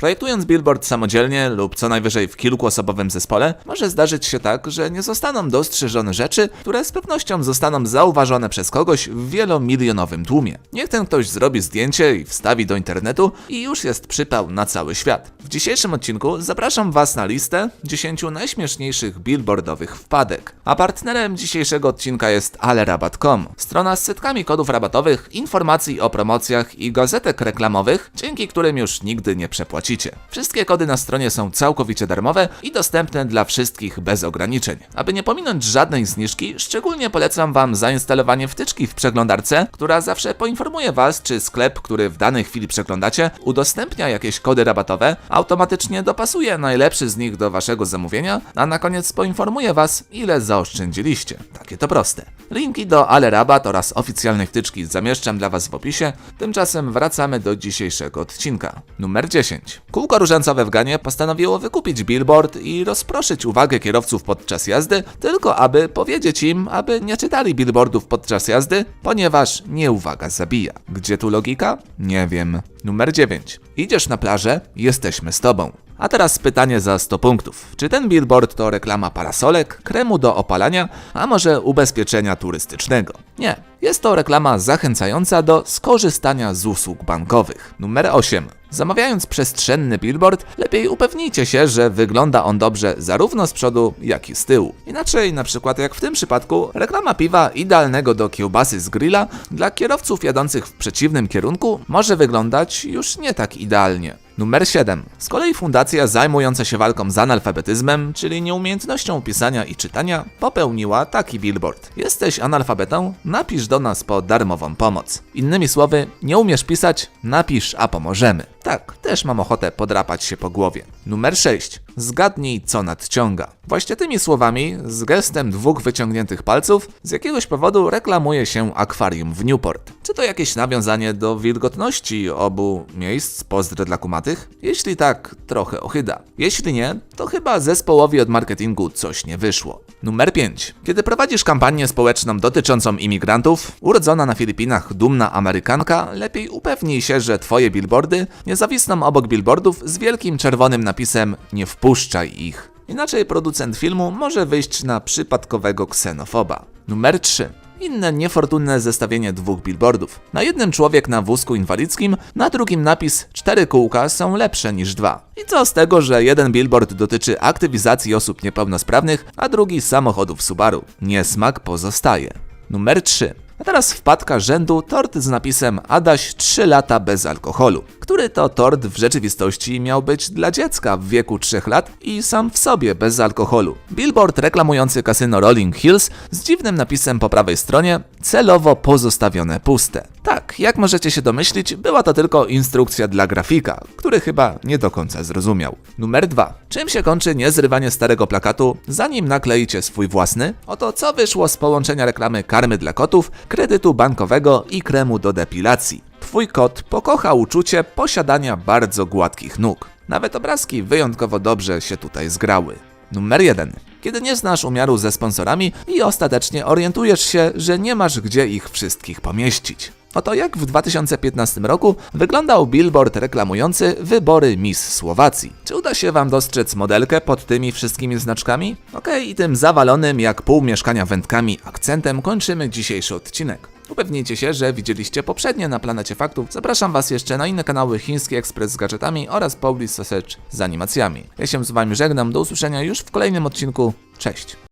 Projektując billboard samodzielnie lub co najwyżej w kilkuosobowym zespole, może zdarzyć się tak, że nie zostaną dostrzeżone rzeczy, które z pewnością zostaną zauważone przez kogoś w wielomilionowym tłumie. Niech ten ktoś zrobi zdjęcie i wstawi do internetu i już jest przypał na cały świat. W dzisiejszym odcinku zapraszam Was na listę 10 najśmieszniejszych billboardowych wpadek. A partnerem dzisiejszego odcinka jest alerabat.com, strona z setkami kodów rabatowych, informacji o promocjach i gazetek reklamowych, dzięki którym już nigdy nie przepłacicie. Wszystkie kody na stronie są całkowicie darmowe i dostępne dla wszystkich bez ograniczeń. Aby nie pominąć żadnej zniżki, szczególnie polecam Wam zainstalowanie wtyczki w przeglądarce, która zawsze poinformuje Was, czy sklep, który w danej chwili przeglądacie, udostępnia jakieś kody rabatowe, automatycznie dopasuje najlepszy z nich do Waszego zamówienia, a na koniec poinformuje Was, ile zaoszczędziliście. Takie to proste. Linki do Ale Rabat oraz oficjalnej wtyczki zamieszczam dla Was w opisie. Tymczasem wracamy do dzisiejszego odcinka. Numer 10. Kółko różańcowe w Ganie postanowiło wykupić billboard i rozproszyć uwagę kierowców podczas jazdy, tylko aby powiedzieć im, aby nie czytali billboardów podczas jazdy, ponieważ nieuwaga zabija. Gdzie tu logika? Nie wiem. Numer 9. Idziesz na plażę, jesteśmy z tobą. A teraz pytanie za 100 punktów. Czy ten billboard to reklama parasolek, kremu do opalania, a może ubezpieczenia turystycznego? Nie. Jest to reklama zachęcająca do skorzystania z usług bankowych. Numer 8. Zamawiając przestrzenny billboard, lepiej upewnijcie się, że wygląda on dobrze zarówno z przodu, jak i z tyłu. Inaczej, na przykład jak w tym przypadku, reklama piwa idealnego do kiełbasy z grilla dla kierowców jadących w przeciwnym kierunku może wyglądać już nie tak idealnie. Numer 7. Z kolei fundacja zajmująca się walką z analfabetyzmem, czyli nieumiejętnością pisania i czytania, popełniła taki billboard. Jesteś analfabetą? Napisz do nas po darmową pomoc. Innymi słowy, nie umiesz pisać? Napisz, a pomożemy. Tak, też mam ochotę podrapać się po głowie. Numer 6. Zgadnij, co nadciąga. Właśnie tymi słowami, z gestem dwóch wyciągniętych palców, z jakiegoś powodu reklamuje się akwarium w Newport. Czy to jakieś nawiązanie do wilgotności obu miejsc, pozdry dla kumatych? Jeśli tak, trochę ochyda. Jeśli nie, to chyba zespołowi od marketingu coś nie wyszło. Numer 5. Kiedy prowadzisz kampanię społeczną dotyczącą imigrantów, urodzona na Filipinach dumna Amerykanka, lepiej upewnij się, że twoje billboardy nie zawisną obok billboardów z wielkim czerwonym napisem nie wpuszczaj ich. Inaczej producent filmu może wyjść na przypadkowego ksenofoba. Numer 3. Inne niefortunne zestawienie dwóch billboardów. Na jednym człowiek na wózku inwalidzkim, na drugim napis cztery kółka są lepsze niż dwa. I co z tego, że jeden billboard dotyczy aktywizacji osób niepełnosprawnych, a drugi samochodów Subaru? Niesmak pozostaje. Numer 3. A teraz wpadka rzędu tort z napisem Adaś 3 lata bez alkoholu, który to tort w rzeczywistości miał być dla dziecka w wieku 3 lat i sam w sobie bez alkoholu. Billboard reklamujący kasyno Rolling Hills z dziwnym napisem po prawej stronie celowo pozostawione puste. Tak, jak możecie się domyślić, była to tylko instrukcja dla grafika, który chyba nie do końca zrozumiał. Numer 2. Czym się kończy niezrywanie starego plakatu, zanim nakleicie swój własny? Oto co wyszło z połączenia reklamy karmy dla kotów, kredytu bankowego i kremu do depilacji. Twój kot pokocha uczucie posiadania bardzo gładkich nóg. Nawet obrazki wyjątkowo dobrze się tutaj zgrały. Numer 1. Kiedy nie znasz umiaru ze sponsorami i ostatecznie orientujesz się, że nie masz gdzie ich wszystkich pomieścić. Oto jak w 2015 roku wyglądał billboard reklamujący wybory Miss Słowacji. Czy uda się Wam dostrzec modelkę pod tymi wszystkimi znaczkami? Okej, i tym zawalonym jak pół mieszkania wędkami akcentem kończymy dzisiejszy odcinek. Upewnijcie się, że widzieliście poprzednie na Planecie Faktów. Zapraszam Was jeszcze na inne kanały Chiński Ekspres z gadżetami oraz Police Sausage z animacjami. Ja się z Wami żegnam, do usłyszenia już w kolejnym odcinku. Cześć!